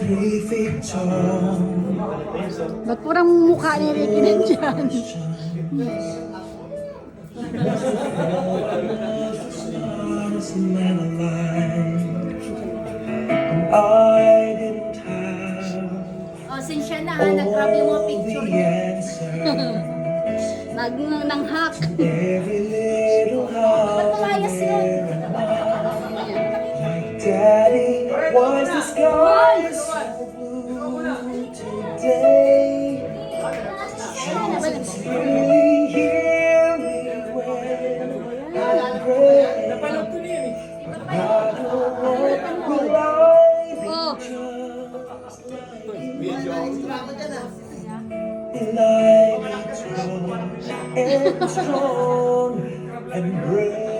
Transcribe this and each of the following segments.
perfect time. Ba't purang mukha ni Ricky nandiyan? Oh, since siya na, nag-crop yung mga picture niya. Nag-nanghack. Ba't tumayo Light and strong and brave.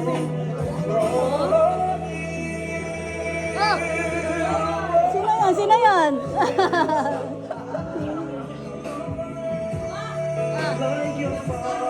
Oh! Sino yan? Sino yan? ah. Ah.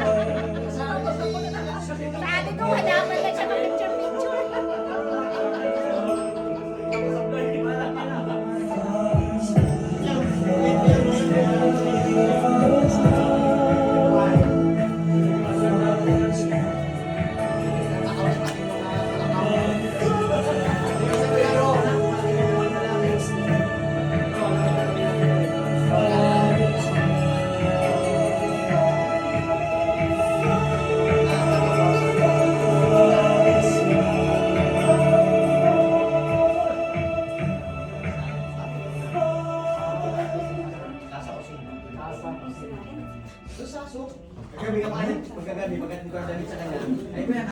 magagabi, magagabi, magagabi ko sa kanya. Ay,